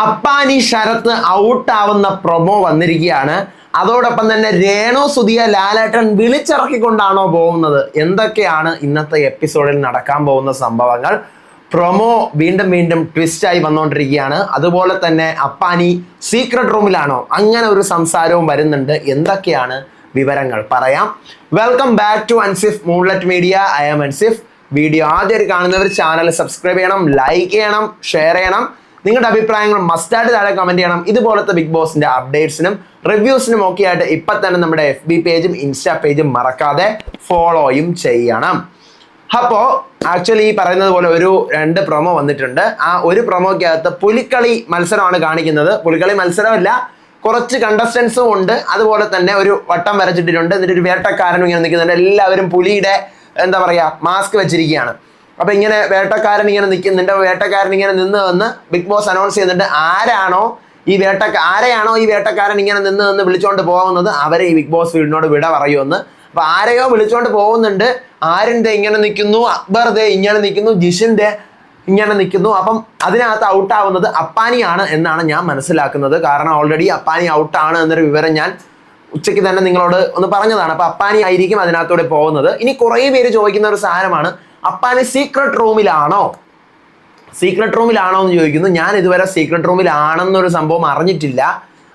Appani Sarath ഔട്ടാവുന്ന promo വന്നിരിക്കുകയാണ്. അതോടൊപ്പം തന്നെ രേണോ സുധിയ ലാലേട്ടൻ വിളിച്ചിറക്കിക്കൊണ്ടാണോ പോകുന്നത്? എന്തൊക്കെയാണ് ഇന്നത്തെ എപ്പിസോഡിൽ നടക്കാൻ പോകുന്ന സംഭവങ്ങൾ? പ്രൊമോ വീണ്ടും വീണ്ടും ട്വിസ്റ്റായി വന്നുകൊണ്ടിരിക്കുകയാണ് അതുപോലെ തന്നെ അപ്പാനി സീക്രട്ട് റൂമിലാണോ അങ്ങനെ ഒരു സംസാരവും വരുന്നുണ്ട്. എന്തൊക്കെയാണ് വിവരങ്ങൾ? പറയാം. Welcome back to Ansif Moonlet Media I am Ansif video ആദ്യമായിട്ട് കാണുന്നവർ ചാനൽ സബ്സ്ക്രൈബ് ചെയ്യണം ലൈക്ക് ചെയ്യണം ഷെയർ ചെയ്യണം. നിങ്ങളുടെ അഭിപ്രായങ്ങൾ മസ്റ്റായിട്ട് താഴെ കമന്റ് ചെയ്യണം. ഇതുപോലത്തെ ബിഗ് ബോസിന്റെ അപ്ഡേറ്റ്സിനും റിവ്യൂസിനും ഒക്കെ ആയിട്ട് ഇപ്പം തന്നെ നമ്മുടെ എഫ് ബി പേജും ഇൻസ്റ്റാ പേജും മറക്കാതെ ഫോളോയും ചെയ്യണം. അപ്പോൾ ആക്ച്വലി ഈ പറയുന്നത് പോലെ ഒരു രണ്ട് പ്രൊമോ വന്നിട്ടുണ്ട്. ആ ഒരു പ്രൊമോക്കകത്ത് പുലിക്കളി മത്സരമാണ് കാണിക്കുന്നത്. പുലിക്കളി മത്സരമല്ല കുറച്ച് കണ്ടസ്റ്റൻസും ഉണ്ട്. അതുപോലെ തന്നെ ഒരു വട്ടം വരച്ചിട്ടിട്ടുണ്ട്. എന്നിട്ട് ഒരു വേട്ടക്കാരനും ഇങ്ങനെ നിൽക്കുന്നുണ്ട്. എല്ലാവരും പുലിയുടെ എന്താ പറയുക മാസ്ക് വെച്ചിരിക്കുകയാണ്. അപ്പൊ ഇങ്ങനെ വേട്ടക്കാരൻ ഇങ്ങനെ നിൽക്കും നിന്റെ വേട്ടക്കാരൻ ഇങ്ങനെ നിന്ന് വന്ന് ബിഗ് ബോസ് അനൗൺസ് ചെയ്യുന്നുണ്ട് ആരാണോ ഈ വേട്ട ആരെയാണോ ഈ വേട്ടക്കാരൻ ഇങ്ങനെ നിന്ന് നിന്ന് വിളിച്ചുകൊണ്ട് പോകുന്നത് അവരെ ഈ ബിഗ് ബോസ് വീടിനോട് വിട പറയുമെന്ന്. അപ്പൊ ആരെയോ വിളിച്ചുകൊണ്ട് പോകുന്നുണ്ട്. ആരിന്റെ ഇങ്ങനെ നിൽക്കുന്നു? അക്ബർ ദേ ഇങ്ങനെ നിൽക്കുന്നു. ജിഷിന്റെ ഇങ്ങനെ നിൽക്കുന്നു. അപ്പം അതിനകത്ത് ഔട്ടാവുന്നത് അപ്പാനിയാണ് എന്നാണ് ഞാൻ മനസ്സിലാക്കുന്നത്. കാരണം ഓൾറെഡി അപ്പാനി ഔട്ടാണ് എന്നൊരു വിവരം ഞാൻ ഉച്ചയ്ക്ക് തന്നെ നിങ്ങളോട് ഒന്ന് പറഞ്ഞതാണ്. അപ്പൊ അപ്പാനി ആയിരിക്കും അതിനകത്തൂടെ പോകുന്നത്. ഇനി കുറേ പേര് ചോദിക്കുന്ന ഒരു സാധനമാണ് അപ്പാനി സീക്രട്ട് റൂമിലാണോ സീക്രട്ട് റൂമിലാണോ എന്ന് ചോദിക്കുന്നു. ഞാൻ ഇതുവരെ സീക്രട്ട് റൂമിലാണെന്നൊരു സംഭവം അറിഞ്ഞിട്ടില്ല.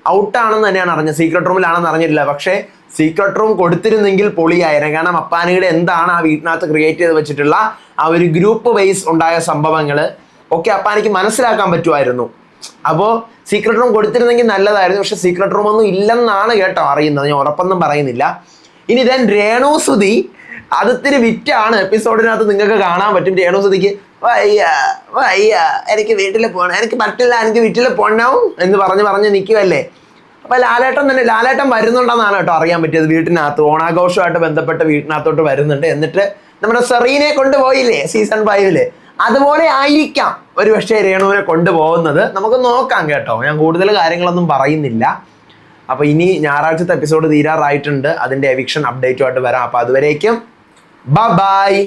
ഔട്ടാണെന്ന് തന്നെയാണ് അറിഞ്ഞത്. സീക്രട്ട് റൂമിലാണെന്ന് അറിഞ്ഞിട്ടില്ല. പക്ഷേ സീക്രട്ട് റൂം കൊടുത്തിരുന്നെങ്കിൽ പൊളിയായിരുന്നു കാരണം അപ്പാനിയുടെ എന്താണ് ആ വീട്ടിനകത്ത് ക്രിയേറ്റ് ചെയ്ത് വെച്ചിട്ടുള്ള ആ ഒരു ഗ്രൂപ്പ് വൈസ് ഉണ്ടായ സംഭവങ്ങൾ ഒക്കെ അപ്പാനിക്ക് മനസ്സിലാക്കാൻ പറ്റുമായിരുന്നു. അപ്പോൾ സീക്രട്ട് റൂം കൊടുത്തിരുന്നെങ്കിൽ നല്ലതായിരുന്നു. പക്ഷെ സീക്രട്ട് റൂം ഒന്നും ഇല്ലെന്നാണ് കേട്ടോ അറിയുന്നത്. ഞാൻ ഉറപ്പൊന്നും പറയുന്നില്ല. ഇനി ദെൻ രേണുസുതി അത് ഇത്തിരി വിറ്റാണ് എപ്പിസോഡിനകത്ത് നിങ്ങൾക്ക് കാണാൻ പറ്റും. രേണുസുതിക്ക് വയ്യ വയ്യ എനിക്ക് വീട്ടിൽ പോകണം എനിക്ക് പറ്റില്ല എനിക്ക് വീട്ടിൽ പോകണം എന്ന് പറഞ്ഞ് പറഞ്ഞ് നിൽക്കുമല്ലേ അപ്പൊ ലാലേട്ടൻ തന്നെ ലാലേട്ടൻ വരുന്നുണ്ടെന്നാണ് കേട്ടോ അറിയാൻ പറ്റിയത് വീട്ടിനകത്ത്. ഓണാഘോഷമായിട്ട് ബന്ധപ്പെട്ട വീട്ടിനകത്തോട്ട് വരുന്നുണ്ട്. എന്നിട്ട് നമ്മുടെ സെറീനെ കൊണ്ടുപോയില്ലേ സീസൺ ഫൈവിൽ അതുപോലെ ആയിരിക്കാം ഒരു പക്ഷേ രേണുവിനെ കൊണ്ടുപോകുന്നത്. നമുക്ക് നോക്കാം കേട്ടോ. ഞാൻ കൂടുതൽ കാര്യങ്ങളൊന്നും പറയുന്നില്ല. അപ്പൊ ഇനി ഞായറാഴ്ചത്തെ എപ്പിസോഡ് തീരാറായിട്ടുണ്ട്. അതിന്റെ എവിക്ഷൻ അപ്ഡേറ്റുമായിട്ട് വരാം. അപ്പൊ അതുവരേക്കും ബൈ